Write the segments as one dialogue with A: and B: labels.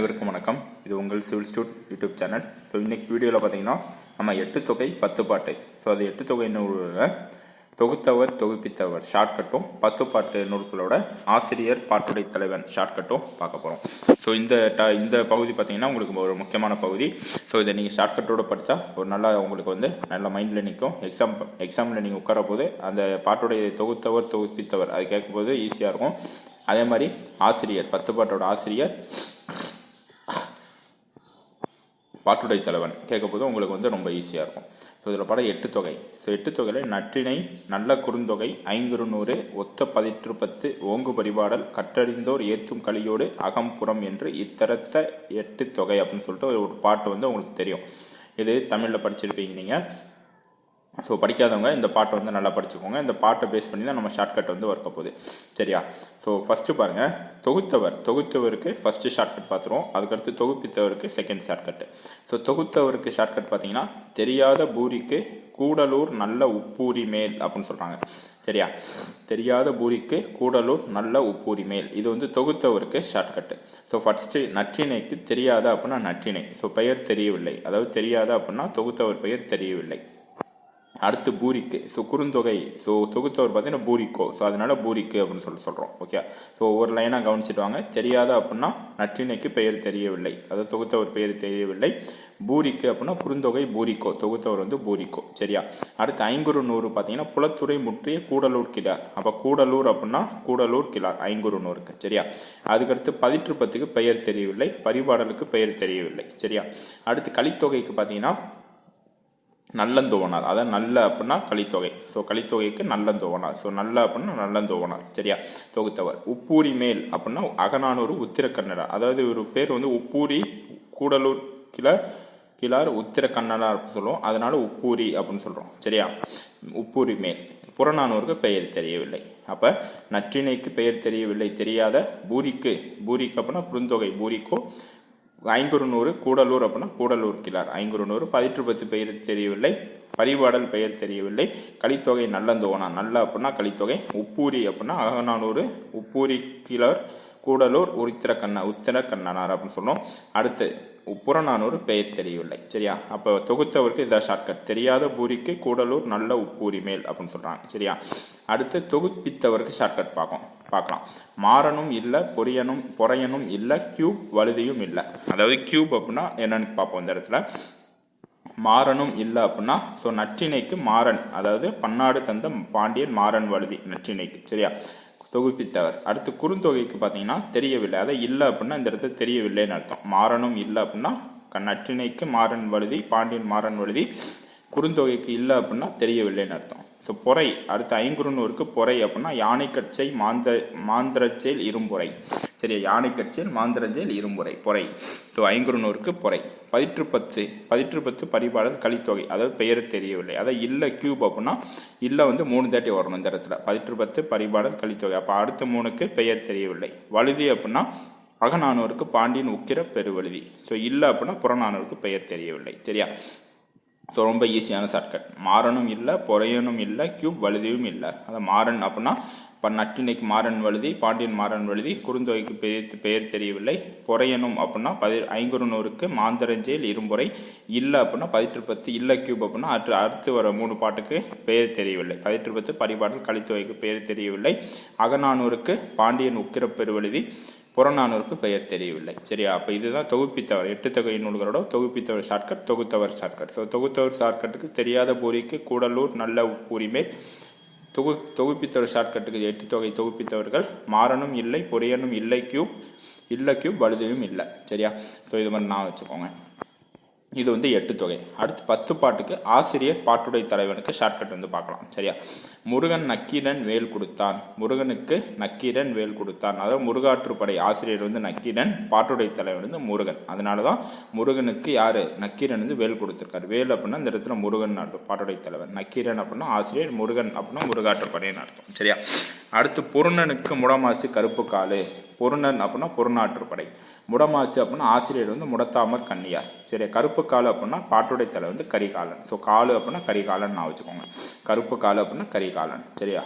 A: அனைவருக்கும் வணக்கம். இது உங்கள் civil stud YouTube channel. So இன்னைக்கு வீடியோவில் பார்த்தீங்கன்னா நம்ம எட்டு தொகை பத்து பாட்டு. ஸோ அது எட்டு தொகை நூலில் தொகுத்தவர் தொகுப்பித்தவர் ஷார்ட்கட்டும் பத்து பாட்டு நூல்களோட ஆசிரியர் பாட்டுடை தலைவன் ஷார்ட்கட்டும் பார்க்க போகிறோம் ஸோ இந்த ட இந்த பகுதி பார்த்தீங்கன்னா உங்களுக்கு ஒரு முக்கியமான பகுதி. ஸோ இதை நீங்கள் ஷார்ட்கட்டோட படித்தா ஒரு நல்லா உங்களுக்கு வந்து நல்ல மைண்டில் நிற்கும் எக்ஸாம் எக்ஸாமில் நீங்கள் உட்கார போது அந்த பாட்டுடைய தொகுத்தவர் தொகுப்பித்தவர் அது கேட்கும்போது ஈஸியாக இருக்கும். அதே மாதிரி ஆசிரியர் பத்து பாட்டோட ஆசிரியர் பாட்டுடை தலைவன் கேட்கும்போது உங்களுக்கு வந்து ரொம்ப ஈஸியாக இருக்கும். ஸோ இதில் படம் எட்டு தொகை. ஸோ எட்டு தொகையில் நற்றினை நல்ல குறுந்தொகை ஐங்குறுநூறு ஒத்த பதிற்று பத்து ஓங்கு பரிபாடல் கற்றறிந்தோர் ஏத்தும் கலியோடு அகம்புறம் என்று இத்தரத்த எட்டு தொகை அப்படின்னு சொல்லிட்டு ஒரு பாட்டு வந்து உங்களுக்கு தெரியும். இது தமிழில் படிச்சிருப்பீங்க நீங்கள் ஸோ படிக்காதவங்க இந்த பாட்டை வந்து நல்லா படிச்சுக்கோங்க. இந்த பாட்டை பேஸ் பண்ணி தான் நம்ம ஷார்ட்கட் வந்து ஒர்க்க போகுது. சரியா? ஸோ ஃபஸ்ட்டு பாருங்கள் தொகுத்தவர். தொகுத்தவருக்கு ஃபஸ்ட்டு ஷார்ட்கட் பார்த்துருவோம். அதுக்கடுத்து தொகுப்பித்தவருக்கு செகண்ட் ஷார்ட்கட் ஸோ தொகுத்தவருக்கு ஷார்ட்கட் பார்த்தீங்கன்னா தெரியாத பூரிக்கு கூடலூர் நல்ல உப்பூரி மேல் அப்படின்னு சொல்கிறாங்க சரியா? தெரியாத பூரிக்கு கூடலூர் நல்ல உப்பூரி மேல். இது வந்து தொகுத்தவருக்கு ஷார்ட்கட்டு ஸோ ஃபஸ்ட்டு நற்றினைக்கு தெரியாத அப்படின்னா நற்றினை ஸோ பெயர் தெரியவில்லை. அதாவது தெரியாத அப்படின்னா தொகுத்தவர் பெயர் தெரியவில்லை. அடுத்து பூரிக்கு. ஸோ குறுந்தொகை. ஸோ தொகுத்தவர் பார்த்தீங்கன்னா பூரிக்கோ. ஸோ அதனால பூரிக்கு அப்படின்னு சொல்லி சொல்கிறோம் ஓகே ஸோ ஒரு லைனாக கவனிச்சுட்டு வாங்க. தெரியாத அப்படின்னா நற்றினைக்கு பெயர் தெரியவில்லை. அதாவது தொகுத்தவர் பெயர் தெரியவில்லை. பூரிக்கு அப்படின்னா குறுந்தொகை பூரிக்கோ. தொகுத்தவர் வந்து பூரிக்கோ. சரியா? அடுத்து ஐங்குறு நூறு பார்த்தீங்கன்னா புலத்துறை முற்றிய கூடலூர் கிழார். அப்போ கூடலூர் அப்படின்னா கூடலூர் கிழார் ஐங்குறு நூறுக்கு. சரியா? அதுக்கடுத்து பதிற்றுப்பத்துக்கு பெயர் தெரியவில்லை. பரிபாடலுக்கு பெயர் தெரியவில்லை. சரியா? அடுத்து கலித்தொகைக்கு பார்த்தீங்கன்னா நல்லந்தோவனார். அதான் நல்ல அப்படின்னா கலித்தொகை. ஸோ கலித்தொகைக்கு நல்லந்தோவனார். ஸோ நல்ல அப்படின்னா நல்லந்தோவனார். சரியா? தொகுத்தவர். உப்பூரி மேல் அப்படின்னா அகநானூறு உத்திரக்கன்னடா அதாவது ஒரு பேர் வந்து உப்பூரி கூடலூர் கிள கிளார் உத்திரக்கன்னடா அப்படின்னு சொல்லுவோம். அதனால உப்பூரி அப்படின்னு சொல்கிறோம் சரியா? உப்பூரி மேல். புறநானூருக்கு பெயர் தெரியவில்லை. அப்போ நற்றினைக்கு பெயர் தெரியவில்லை. தெரியாத பூரிக்கு பூரிக்கு அப்படின்னா புருந்தொகை. பூரிக்கோ ஐங்குறுநூறு கூடலூர் அப்படின்னா கூடலூர் கிளார். ஐங்குறுநூறு பதிற்று பத்து பெயர் தெரியவில்லை பரிபாடல் பெயர் தெரியவில்லை. கலித்தொகை நல்லந்தோனா நல்ல அப்படின்னா கலித்தொகை. உப்பூரி அப்படின்னா அகநானூறு உப்பூரி கிளார் கூடலூர் உத்திர கண்ணா உத்திர கண்ணனார் அப்படின்னு சொன்னோம். அடுத்து புறநானூறு பெயர் தெரியவில்லை சரியா? அப்போ தொகுத்தவருக்கு இதான் ஷார்ட்கட் தெரியாத பூரிக்கு கூடலூர் நல்ல உப்பூரி மேல் அப்படின்னு சொல்கிறாங்க சரியா? அடுத்து தொகுப்பித்தவருக்கு ஷார்ட்கட் பார்க்கும் பார்க்கலாம். மாறனும் இல்லை பொரியனும் பொறையனும் இல்லை கியூப் வலுதியும் இல்லை. அதாவது கியூப் அப்படின்னா என்னன்னு பார்ப்போம் இந்த இடத்துல. மாறனும் இல்லை அப்படின்னா ஸோ நற்றினைக்கு மாறன் அதாவது பன்னாடு தந்த பாண்டியன் மாறன் வழுதி நற்றினைக்கு சரியா? தொகுப்பித்தவர். அடுத்து குறுந்தொகைக்கு பார்த்தீங்கன்னா தெரியவில்லை. அதை இல்லை அப்படின்னா இந்த இடத்துல தெரியவில்லைன்னு அர்த்தம். மாறனும் இல்லை அப்படின்னா நற்றினைக்கு மாறன் வழுதி பாண்டியன் மாறன் வழுதி குறுந்தொகைக்கு இல்லை அப்படின்னா தெரியவில்லைன்னு அர்த்தம். ஸோ பொறை அடுத்து ஐங்குறுநூறுக்கு பொறை அப்படின்னா யானைக்கட்சை மாந்திர மாந்திரச்சேல் இரும்புரை சரியா? யானைக்கச்சேல் மாந்திரச்சேல் இரும்புரை பொறை. ஸோ ஐங்குறுநூறுக்கு பொறை. பதிற்று பத்து பதிற்று பத்து பரிபாடல் கலித்தொகை. அதாவது பெயர் தெரியவில்லை. அதாவது இல்லை கியூப் அப்படின்னா இல்லை வந்து மூணு தாட்டி வரணும் இந்த இடத்துல. பதிற்று பத்து பரிபாடல் கலித்தொகை. அப்போ அடுத்த மூணுக்கு பெயர் தெரியவில்லை. வழுதி அப்படின்னா அகநானூருக்கு பாண்டியன் உக்கிர பெருவழுதி. ஸோ இல்லை அப்படின்னா புறநானூருக்கு பெயர் தெரியவில்லை. சரியா? ஸோ ரொம்ப ஈஸியான ஷார்ட்கட் மாறனும் இல்லை பொறையனும் இல்லை கியூப் வழுதியும் இல்லை. அதை மாறன் அப்படின்னா இப்போ நட்டினைக்கு மாறன் வழுதி பாண்டியன் மாறன் வழுதி குறுந்தொகைக்கு பெயர் பெயர் தெரியவில்லை. பொறையனும் அப்படின்னா பதி ஐங்குறுநூறுக்கு மாந்தரஞ்சேல் இரும்புரை இல்லை அப்படின்னா பதிற்று பத்து இல்லை கியூப் அப்படின்னா அடுத்து அடுத்து வர மூணு பாட்டுக்கு பெயர் தெரியவில்லை. பதிற்று பத்து பரிபாடல் கலித்தொகைக்கு பெயர் தெரியவில்லை. அகநானூருக்கு பாண்டியன் உக்கிர பெருவழுதி புறநானூருக்கு பெயர் தெரியவில்லை. சரியா? அப்போ இதுதான் தொகுப்பித்தவர். எட்டு தொகை நூல்களோட தொகுப்பித்தவர் ஷார்ட்கட் தொகுத்தவர் ஷார்ட்கட். ஸோ தொகுத்தவர் ஷார்ட்கட்டுக்கு தெரியாத பூரிக்கு கூடலூர் நல்ல உரிமை. தொகு தொகுப்பித்தவர் ஷார்ட்கட்டுக்கு எட்டு தொகை தொகுப்பித்தவர்கள். மாறனும் இல்லை பொரியனும் இல்லை கியூப் இல்லை கியூப் வலுதையும் இல்லை. சரியா? ஸோ இது மாதிரி நான் வச்சுக்கோங்க. இது வந்து எட்டு தொகை. அடுத்து பத்து பாட்டுக்கு ஆசிரியர் பாட்டுடை தலைவனுக்கு ஷார்ட்கட் வந்து பார்க்கலாம். சரியா? முருகன் நக்கீரன் வேல் கொடுத்தான். முருகனுக்கு நக்கீரன் வேல் கொடுத்தான். அதாவது முருகாற்றுப்படை ஆசிரியர் வந்து நக்கீரன் பாட்டுடை தலைவன் வந்து முருகன். அதனால தான் முருகனுக்கு யார்? நக்கீரன் வந்து வேல் கொடுத்துருக்காரு. வேல் அப்படின்னா இந்த இடத்துல முருகன் அர்த்தம் பாட்டுடை தலைவன் நக்கீரன் அப்படின்னா ஆசிரியர் முருகன் அப்படின்னா முருகாற்றுப்படைன்னு அர்த்தம். சரியா? அடுத்து புருணனுக்கு முடமாச்சு கருப்பு காலு. பொருணன் அப்படின்னா பொருநாற்றுப்படை முடமாச்சு அப்படின்னா ஆசிரியர் வந்து முடத்தாமர் கன்னியார். சரி கருப்பு காலு அப்படின்னா பாட்டுடை தலை வந்து கரிகாலன். ஸோ காலு அப்படின்னா கரிகாலன் நான் வச்சுக்கோங்க. கருப்பு காலு அப்படின்னா கரிகாலன். சரியா?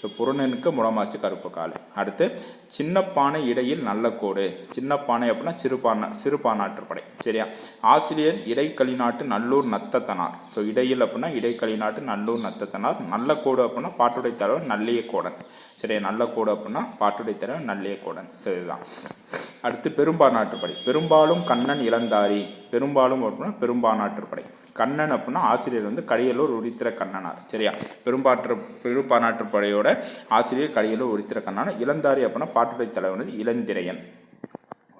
A: ஸோ புறநெனுக்கு முடமாச்சு கருப்பு கால். அடுத்து சின்ன பானை இடையில் நல்ல கோடு. சின்ன பானை அப்படின்னா சிறுபான சிறுபானாற்றுப்படை. சரியா? ஆசிரியர் இடைக்களிநாட்டு நல்லூர் நத்தத்தனார். ஸோ இடையில் அப்படின்னா இடைக்களிநாட்டு நல்லூர் நத்தத்தனார். நல்ல கோடு அப்படின்னா பாட்டுடை தலைவர் நல்லிய கோடன். சரியா? நல்ல கோடு அப்படின்னா பாட்டுடை தலைவர் நல்லிய கோடன். சரிதான் அடுத்து பெரும்பானாற்றுப்படை. பெரும்பாலும் கண்ணன் இளந்தாரி. பெரும்பாலும் அப்படின்னா பெரும்பானாற்றுப்படை. கண்ணன் அப்படின்னா ஆசிரியர் வந்து கடியலூர் உரித்திர கண்ணனார். சரியா? பெரும்பாற்று பெரும்பானாற்றுப்படையோட ஆசிரியர் கடியலூர் உரித்திர கண்ணனார். இளந்தாரி அப்படின்னா பாட்டுடை தலைவர் வந்து இளந்திரையன்.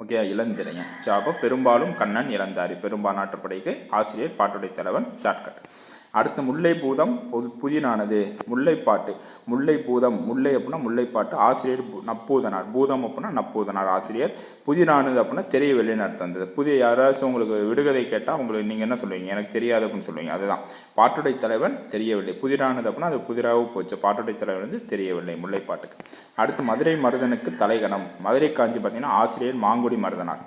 A: ஓகே இளந்திரையன். ஸோ அப்போ பெரும்பாலும் கண்ணன் இளந்தாரி. பெரும்பானாற்றுப்படைக்கு ஆசிரியர் பாட்டுடை தலைவன் ஷார்ட்கட். அடுத்து முல்லை பூதம் புதினானது. முல்லைப்பாட்டு. முல்லை பூதம் முல்லை அப்படின்னா முல்லைப்பாட்டு. ஆசிரியர் நப்பூதனார். பூதம் அப்படின்னா நப்பூதனார் ஆசிரியர். புதினானது அப்படின்னா தெரியவில்லை அர்த்தம் வந்தது. புதிய யாராச்சும் உங்களுக்கு விடுகதை கேட்டால் உங்களுக்கு நீங்கள் என்ன சொல்லுவீங்க? எனக்கு தெரியாது அப்படின்னு சொல்லுவீங்க. அதுதான். பாட்டுடை தலைவன் தெரியவில்லை. புதிரானது அப்படின்னா அது புதிராகவும் போச்சு. பாட்டுடை தலைவன் வந்து தெரியவில்லை முல்லைப்பாட்டுக்கு. அடுத்து மதுரை மருதனுக்கு தலைகணம். மதுரை காஞ்சி பார்த்தீங்கன்னா ஆசிரியர் மாங்குடி மருதனார்.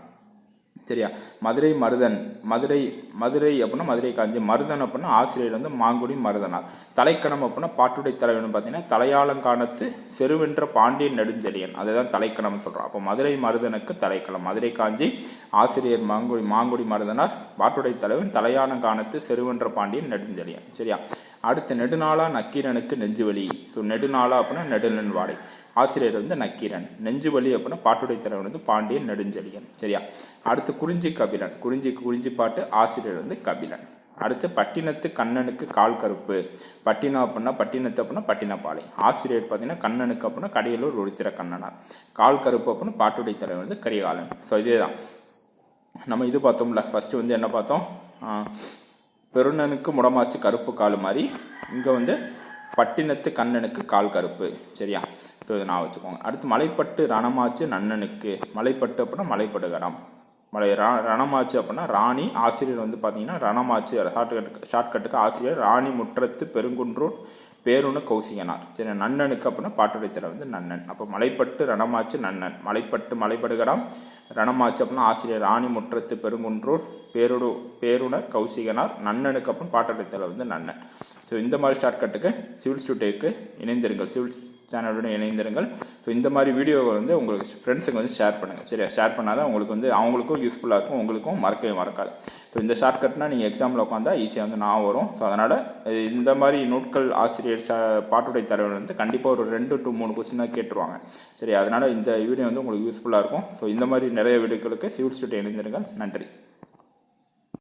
A: சரியா? மதுரை மருதன் மதுரை மதுரை அப்படின்னா மதுரை காஞ்சி மருதன் அப்படின்னா ஆசிரியர் வந்து மாங்குடி மருதனார். தலைக்கணம் அப்படின்னா பாட்டுடை தலைவன் பார்த்தீங்கன்னா தலையாளங்கானத்து செருவென்ற பாண்டியன் நெடுஞ்செழியன். அதுதான் தலைக்கணம் சொல்கிறோம் அப்போ மதுரை மருதனுக்கு தலைக்களம் மதுரை காஞ்சி ஆசிரியர் மாங்குடி மாங்குடி மருதனார் பாட்டுடை தலைவன் தலையாளங்கானத்து செருவென்ற பாண்டியன் நெடுஞ்செழியன். சரியா? அடுத்து நெடுநாளா நக்கீரனுக்கு நெஞ்சுவலி. ஸோ நெடுநாளா அப்படின்னா நெடுநன் வாடை ஆசிரியர் வந்து நக்கீரன். நெஞ்சுவலி அப்படின்னா பாட்டுடைய தலைவன் வந்து பாண்டியன் நெடுஞ்செழியன். சரியா? அடுத்து குறிஞ்சி கபிலன். குறிஞ்சி குறிஞ்சி பாட்டு ஆசிரியர் வந்து கபிலன். அடுத்து பட்டினத்து கண்ணனுக்கு கால் கருப்பு. பட்டினம் அப்படின்னா பட்டினத்து அப்படின்னா பட்டினப்பாளை ஆசிரியர் பார்த்தீங்கன்னா கண்ணனுக்கு அப்படின்னா கடையலூர் ஒளித்திர கண்ணனார். கால் கருப்பு அப்படின்னா பாட்டுடைய தலைவன் வந்து கரிகாலன். ஸோ இதே தான் நம்ம இது பார்த்தோம்ல. ஃபஸ்ட்டு வந்து என்ன பார்த்தோம்? பெருணனுக்கு முடமாச்சு கருப்பு கால் மாதிரி. இங்கே வந்து பட்டினத்து கண்ணனுக்கு கால் கருப்பு. சரியா? ஸோ இதை நான் வச்சுக்கோங்க. அடுத்து மலைப்பட்டு ரணமாச்சு நன்னனுக்கு. மலைப்பட்டு அப்படின்னா மலைப்படுகரம் மலை ரா ரணமாச்சு அப்படின்னா ராணி ஆசிரியர் வந்து பார்த்தீங்கன்னா ரணமாச்சு ஷார்ட்கட் ஷார்ட்கட்டுக்கு ஆசிரியர் ராணி முற்றத்து பெருங்குன்றூர் பேருன்னு கௌசிகனார். சரி நன்னனுக்கு அப்படின்னா பாட்டுடைத்தல வந்து நன்னன். அப்போ மலைப்பட்டு ரணமாச்சு நன்னன். மலைப்பட்டு மலைப்படுகரம் ரணமாச்சு அப்படின்னா ஆசிரியர் ராணி முற்றத்து பெருங்குன்றூர் பேருடு பேருணர் கௌசிகனார். நன்னனுக்கு அப்புறம் பாட்டுடைத்தல வந்து நன்னன். ஸோ இந்த மாதிரி ஷார்ட்கட்டுக்கு சிவில் ஸ்டூடேக்கு இணைந்திருங்கள். சிவில் சேனலுடன் இணைந்திருங்கள். ஸோ இந்த மாதிரி வீடியோவை வந்து உங்களுக்கு ஃப்ரெண்ட்ஸுக்கு வந்து ஷேர் பண்ணுங்கள் சரியா? ஷேர் பண்ணால் தான் உங்களுக்கு வந்து அவங்களுக்கும் யூஸ்ஃபுல்லாக இருக்கும் உங்களுக்கும் மறக்கவே மறக்காது. ஸோ இந்த ஷார்ட்கட்னால் நீங்கள் எக்ஸாமில் உட்காந்தா ஈஸியாக வந்து நான் வரும். ஸோ அதனால் இந்த மாதிரி நூட்கள் ஆசிரியர் பாட்டுடைய தலைவர் வந்து கண்டிப்பாக ஒரு ரெண்டு டு மூணு கொஸ்டினாக கேட்டுருவாங்க. சரி அதனால் இந்த வீடியோ வந்து உங்களுக்கு யூஸ்ஃபுல்லாக இருக்கும். ஸோ இந்த மாதிரி நிறைய வீடியோக்களுக்கு சிவில் ஸ்டூடியோ இணைந்திருங்கள். நன்றி.